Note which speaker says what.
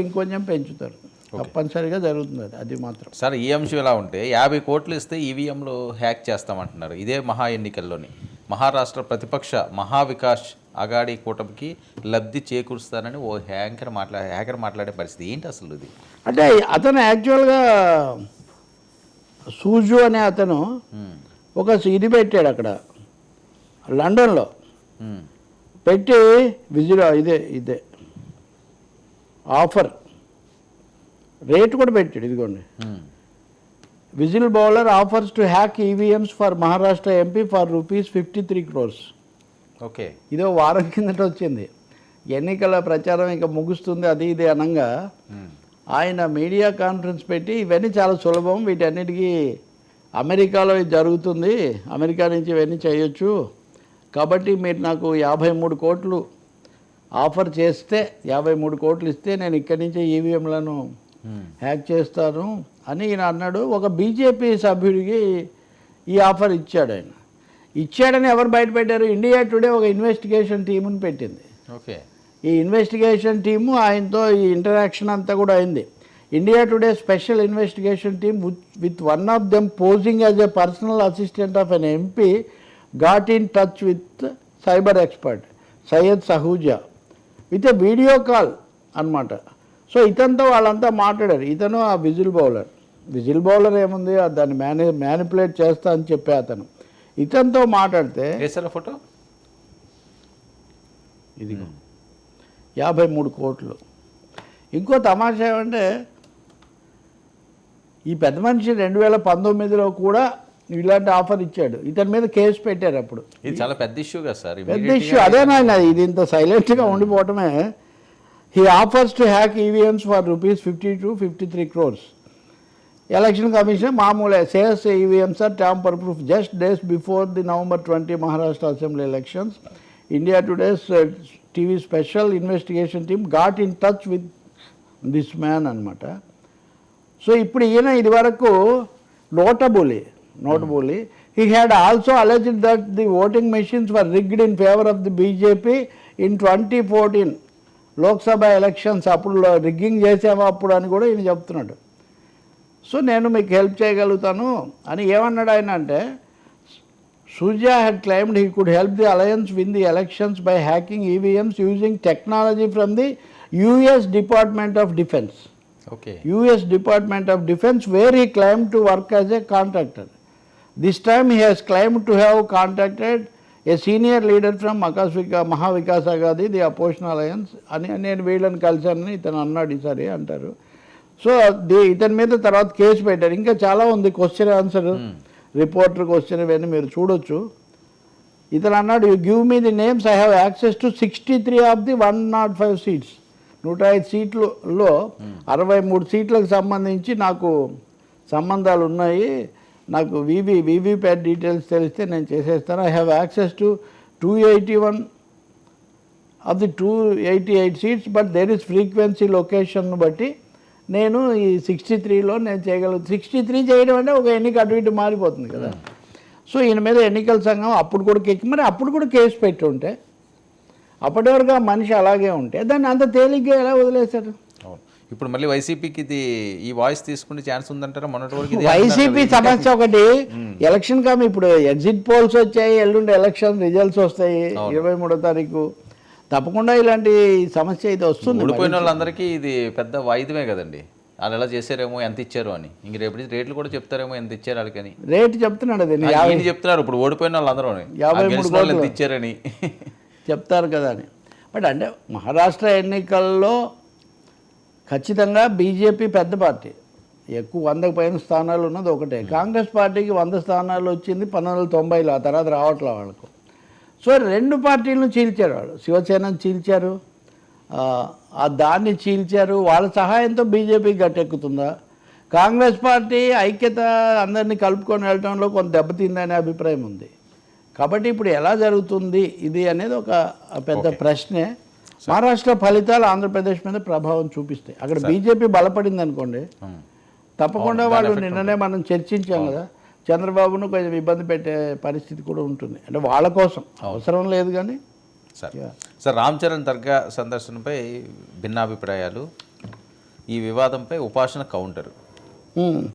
Speaker 1: ఇంకొంచెం పెంచుతారు. తప్పనిసరిగా జరుగుతుంది అది మాత్రం.
Speaker 2: సార్ ఈ అంశం ఎలా ఉంటే యాభై కోట్లు ఇస్తే ఈవీఎంలు హ్యాక్ చేస్తామంటున్నారు. ఇదే మహా ఎన్నికల్లోని మహారాష్ట్ర ప్రతిపక్ష మహావికాస్ అగాడి కూటమికి లబ్ధి చేకూరుస్తానని ఓ హ్యాంకర్ మాట్లా హ్యాకర్ మాట్లాడే పరిస్థితి. ఏంటి అసలు ఇది?
Speaker 1: అంటే అతను యాక్చువల్గా సూజు అనే అతను ఒక ఇది పెట్టాడు అక్కడ. లండన్లో పెట్టి విజిల్ ఇదే ఇదే. ఆఫర్. రేట్ కూడా పెట్టాడు ఇదిగోండి.
Speaker 2: ఉమ్,
Speaker 1: whistleblower offers to hack EVMs for Maharashtra MP for rupees fifty three crores.
Speaker 2: Okay.
Speaker 1: ఇదో వారం కిందట వచ్చింది. ఎన్నికల ప్రచారం ఇక ముగుస్తుంది అది ఇది అనగా
Speaker 2: ఉమ్,
Speaker 1: ఆయన మీడియా కాన్ఫరెన్స్ పెట్టి ఇవన్నీ చాలా సులభం వీటన్నిటికీ అమెరికాలో ఇది జరుగుతుంది అమెరికా నుంచి ఇవన్నీ చేయొచ్చు. కాబట్టి మీరు నాకు యాభై మూడు కోట్లు ఆఫర్ చేస్తే యాభై మూడు కోట్లు ఇస్తే నేను ఇక్కడి నుంచే ఈవీఎంలను హ్యాక్ చేస్తాను అని ఈయన అన్నాడు. ఒక బీజేపీ సభ్యుడికి ఈ ఆఫర్ ఇచ్చాడు ఆయన. ఇచ్చాడని ఎవరు బయటపెట్టారు? ఇండియా టుడే ఒక ఇన్వెస్టిగేషన్ టీముని పెట్టింది.
Speaker 2: ఓకే.
Speaker 1: ఈ ఇన్వెస్టిగేషన్ టీము ఆయనతో ఈ ఇంటరాక్షన్ అంతా కూడా అయింది. India Today special investigation team with one of them posing as a personal assistant of an MP got in touch with cyber expert Syed Shuja. With a video call అన్నమాట. So ఇతనితో వాళ్ళంతా మాట్లాడారు. ఇతను ఆ whistle bowler. Whistle bowler ఏముంది? దాన్ని మేనే manipulate చేస్తా అని చెప్పే అతను. ఇతనితో మాట్లాడితే
Speaker 2: ఫోటో?
Speaker 1: ఇదిగో. యాభై మూడు కోట్లు. ఇంకో తమాషా ఏమంటే ఈ పెద్ద మనిషి రెండు వేల పంతొమ్మిదిలో కూడా ఇలాంటి ఆఫర్ ఇచ్చాడు. ఇతని మీద కేసు పెట్టారు అప్పుడు.
Speaker 2: ఇది చాలా పెద్ద ఇష్యూ కదా సార్.
Speaker 1: పెద్ద ఇష్యూ. అదే నాయన ఇది ఇంత సైలెంట్గా ఉండిపోవటమే. He offers to hack EVMs for rupees fifty to fifty three crores election commission మామూలే. Says EVMs are tamper proof just days before the November twenty Maharashtra assembly elections India Today's TV special investigation team got in touch with this man అనమాట so ఇప్పుడు ఈయన ఇది వరకు notably notably he had also alleged that the voting machines were rigged in favour of the BJP in twenty fourteen Lok Sabha elections అప్పుడు rigging చేసామా అప్పుడు అని కూడా ఈయన చెప్తున్నాడు. సో నేను మీకు హెల్ప్ చేయగలుగుతాను అని ఏమన్నాడు ఆయన అంటే Surya had claimed he could help the alliance win the elections by hacking EVMs using technology from the US department of defence
Speaker 2: okay
Speaker 1: US Department of Defense, where he claimed to work as a contractor. This time he has claimed to have contacted a senior leader from Makasvika, Mahavikas Agadi, the opposition alliance, అని నేను వీళ్ళని కలిశానని ఇతను అన్నాడు ఈసారి అంటారు. So the ఇతని మీద తర్వాత కేసు పెట్టారు. ఇంకా చాలా ఉంది క్వశ్చన్ ఆన్సర్ రిపోర్టర్ క్వశ్చన్ ఇవన్నీ మీరు చూడొచ్చు. ఇతను అన్నాడు you give me the names I have access to sixty three of the one nought five seats నూట ఐదు సీట్లలో అరవై మూడు సీట్లకు సంబంధించి నాకు సంబంధాలు ఉన్నాయి. నాకు వివి వివిప్యాట్ డీటెయిల్స్ తెలిస్తే నేను చేసేస్తాను. I have access to two eighty one of the two eighty eight seats but there is frequency లొకేషన్ను బట్టి నేను ఈ సిక్స్టీ త్రీలో నేను చేయగలను సిక్స్టీ త్రీ చేయడం అంటే ఒక ఎన్నిక అటు ఇటు మారిపోతుంది కదా. సో ఈయన మీద ఎన్నికల సంఘం అప్పుడు కూడా కేసు మరి అప్పుడు కూడా కేసు పెట్టి ఉంటే అప్పటి వరకు ఆ మనిషి అలాగే ఉంటే దాన్ని అంత తేలిగ్గా ఎలా వదిలేశారు?
Speaker 2: ఇప్పుడు మళ్ళీ వైసీపీకి ఇది ఈ వాయిస్ తీసుకునే ఛాన్స్ ఉందంటారా? మొన్నటి వరకు
Speaker 1: వైసీపీ సమస్య ఒకటి ఎలక్షన్ కమి ఇప్పుడు ఎగ్జిట్ పోల్స్ వచ్చాయి ఎల్లుండి ఎలక్షన్ రిజల్ట్స్ వస్తాయి ఇరవై మూడో తారీఖు. తప్పకుండా ఇలాంటి సమస్య ఇది వస్తుంది
Speaker 2: ఓడిపోయిన వాళ్ళందరికీ ఇది పెద్ద వాయిదమే కదండి. వాళ్ళు ఎలా చేశారేమో ఎంత ఇచ్చారు అని. ఇంక రేపు రేట్లు కూడా చెప్తారేమో ఎంత ఇచ్చారు వాళ్ళకని.
Speaker 1: రేటు చెప్తున్నాడు అది
Speaker 2: ఈయన చెప్తున్నారు ఇప్పుడు ఓడిపోయిన వాళ్ళందరూ
Speaker 1: యాభై మూడు.
Speaker 2: ఇచ్చారని.
Speaker 1: చెప్తారు కదా అని. బట్ అంటే మహారాష్ట్ర ఎన్నికల్లో ఖచ్చితంగా బీజేపీ పెద్ద పార్టీ. ఎక్కువ వందకు పైన స్థానాలు ఉన్నది ఒకటే. కాంగ్రెస్ పార్టీకి వంద స్థానాలు వచ్చింది పంతొమ్మిది వందల తొంభైలో ఆ తర్వాత రావట్లే వాళ్ళకు. సో రెండు పార్టీలను చీల్చారు వాళ్ళు. శివసేనని చీల్చారు. ఆ, ఆ దాన్ని చీల్చారు. వాళ్ళ సహాయంతో బీజేపీ గట్టెక్కుతుందా? కాంగ్రెస్ పార్టీ ఐక్యత అందరినీ కలుపుకొని వెళ్ళడంలో కొంత దెబ్బతిందనే అభిప్రాయం ఉంది. కాబట్టి ఇప్పుడు ఎలా జరుగుతుంది ఇది అనేది ఒక పెద్ద ప్రశ్నే. మహారాష్ట్ర ఫలితాలు ఆంధ్రప్రదేశ్ మీద ప్రభావం చూపిస్తాయి. అక్కడ బీజేపీ బలపడింది అనుకోండి. తప్పకుండా వాళ్ళు నిన్ననే మనం చర్చించాం కదా చంద్రబాబును కొంచెం ఇబ్బంది పెట్టే పరిస్థితి కూడా ఉంటుంది. అంటే వాళ్ళ కోసం అవసరం లేదు కానీ.
Speaker 2: సార్. సార్ రామ్ చరణ్ దర్గా సందర్శనపై భిన్నాభిప్రాయాలు ఈ వివాదంపై ఉపాసన కౌంటర్.